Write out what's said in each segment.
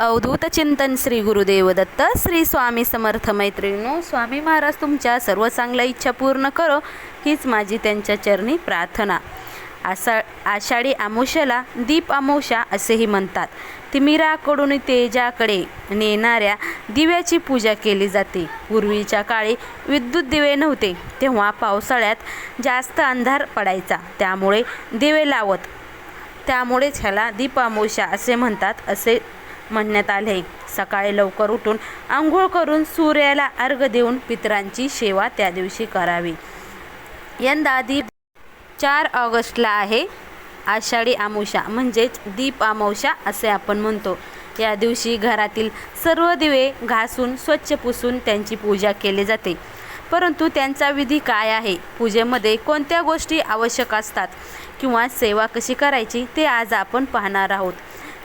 अवधूत चिंतन श्री गुरुदेव दत्त श्री स्वामी समर्थ मैत्रिणू स्वामी महाराज तुमच्या सर्व चांगल्या इच्छा पूर्ण करो हीच माझी त्यांच्या चरणी प्रार्थना. आषा आषाढी आमोशाला दीप आमोशा असेही म्हणतात. तिमिराकडून तेजाकडे नेणाऱ्या दिव्याची पूजा केली जाते. पूर्वीच्या काळी विद्युत दिवे नव्हते तेव्हा पावसाळ्यात जास्त अंधार पडायचा. त्यामुळे दिवे लावत त्यामुळेच ह्याला दीपामोशा असे म्हणतात असे म्हणण्यात आले. सकाळी लवकर उठून आंघोळ करून सूर्याला अर्घ देऊन पितरांची सेवा त्या दिवशी करावी. यंदा दीप चार ऑगस्टला आहे. आषाढी अमावस्या म्हणजेच दीप अमावस्या असे आपण म्हणतो. या दिवशी घरातील सर्व दिवे घासून स्वच्छ पुसून त्यांची पूजा केली जाते. परंतु त्यांचा विधी काय आहे? पूजेमध्ये कोणत्या गोष्टी आवश्यक असतात? किंवा सेवा कशी करायची? ते आज आपण पाहणार आहोत.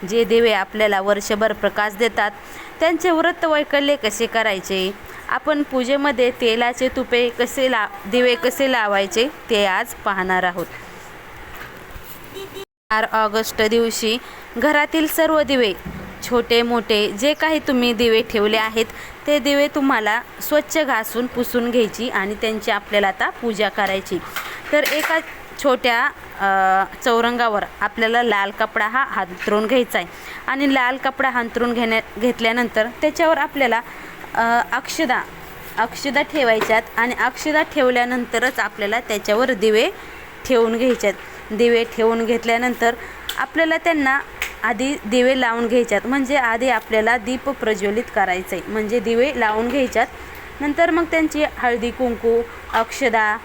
जे दिवे आपल्याला वर्षभर प्रकाश देतात त्यांचे व्रत वैकल्य कसे करायचे? आपण पूजेमध्ये तेलाचे तुपे कसे ला दिवे कसे लावायचे ते आज पाहणार आहोत. चार ऑगस्ट दिवशी घरातील सर्व दिवे छोटे मोठे जे काही तुम्ही दिवे ठेवले आहेत ते दिवे तुम्हाला स्वच्छ घासून पुसून घ्यायची आणि त्यांची आपल्याला आता पूजा करायची. तर एका छोट्या चौरंगावर आपल्याला लाल कपडा हा हांतरून घ्यायचा आहे. आणि लाल कपडा हांतरून घेण्या घेतल्यानंतर त्याच्यावर आपल्याला अक्षदा अक्षदा ठेवायच्यात आणि अक्षदा ठेवल्यानंतरच आपल्याला त्याच्यावर दिवे ठेवून घ्यायच्यात दिवे ठेवून घेतल्यानंतर आपल्याला त्यांना आधी दिवे लावून घ्यायच्यात म्हणजे आधी आपल्याला दीप प्रज्वलित करायचं आहे म्हणजे दिवे लावून घ्यायच्यात नंतर मग त्यांची हळदी कुंकू अक्षदा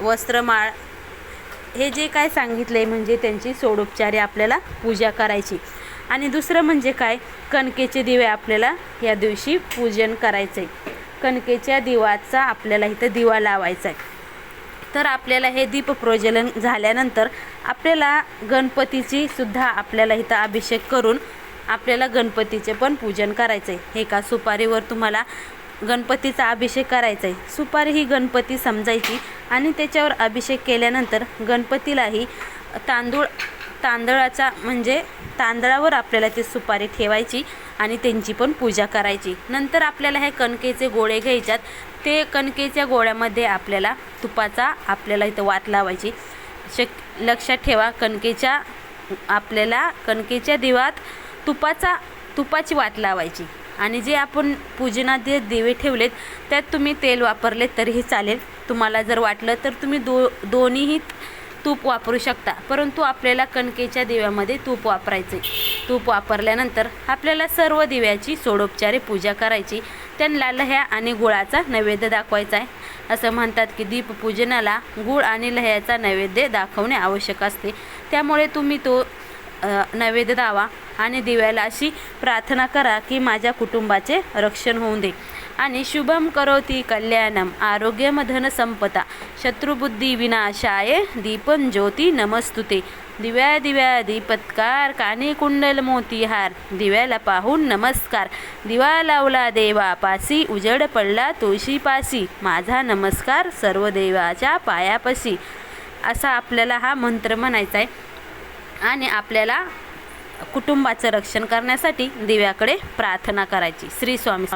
वस्त्रमाळ हे जे काय सांगितलं आहे म्हणजे त्यांची सोडोपचारे आपल्याला पूजा करायची. आणि दुसरं म्हणजे काय? कणकेचे दिवे आपल्याला या दिवशी पूजन करायचं आहे कणकेच्या दिवाचा आपल्याला इथं दिवा लावायचा आहे तर आपल्याला हे दीप प्रज्वलन झाल्यानंतर आपल्याला गणपतीची सुद्धा आपल्याला इथं अभिषेक करून आपल्याला गणपतीचे पण पूजन करायचं आहे एका सुपारीवर तुम्हाला गणपतीचा अभिषेक करायचा आहे सुपारी ही गणपती समजायची आणि त्याच्यावर अभिषेक केल्यानंतर गणपतीलाही तांदूळ तांदळाचा म्हणजे तांदळावर आपल्याला ती सुपारी ठेवायची आणि त्यांची पण पूजा करायची. नंतर आपल्याला हे कणकेचे गोळे घ्यायच्यात. ते कणकेच्या गोळ्यामध्ये आपल्याला तुपाचा आपल्याला इथं वात लावायची. शक लक्षात ठेवा कणकेच्या आपल्याला कणकेच्या दिवात तुपाचा तुपाची वात लावायची. आणि जे आपण पूजनात जे दिवे ठेवलेत त्यात तुम्ही तेल वापरले तरीही चालेल. तुम्हाला जर वाटलं तर तुम्ही दो दोन्हीही तूप वापरू शकता. परंतु आपल्याला कणकेच्या दिव्यामध्ये तूप वापरायचे तूप वापरल्यानंतर आपल्याला सर्व दिव्याची सोडोपचारे पूजा करायची. त्यांना लह्या आणि गुळाचा नैवेद्य दाखवायचा आहे असं म्हणतात की दीपपूजनाला गुळ आणि लह्याचा नैवेद्य दाखवणे आवश्यक असते. त्यामुळे तुम्ही तो नैवेद्य दावा आणि दिव्याला अशी प्रार्थना करा की माझ्या कुटुंबाचे रक्षण होऊन दे. आणि शुभम करोती कल्याणम आरोग्यमधन संपता शत्रुबुद्धी विनाशाय दीपन ज्योती नमस्तुते. दिव्या दिव्या दीपत्कार काने कुंडल मोतीहार दिव्याला पाहून नमस्कार. दिवा लावला देवा पासी उजड पडला तुळशीपासी माझा नमस्कार सर्व देवाच्या पायापाशी. असा आपल्याला हा मंत्र म्हणायचा आहे. आणि आपल्याला कुटुंबाचं रक्षण करण्यासाठी दिव्याकडे प्रार्थना करायची. श्री स्वामी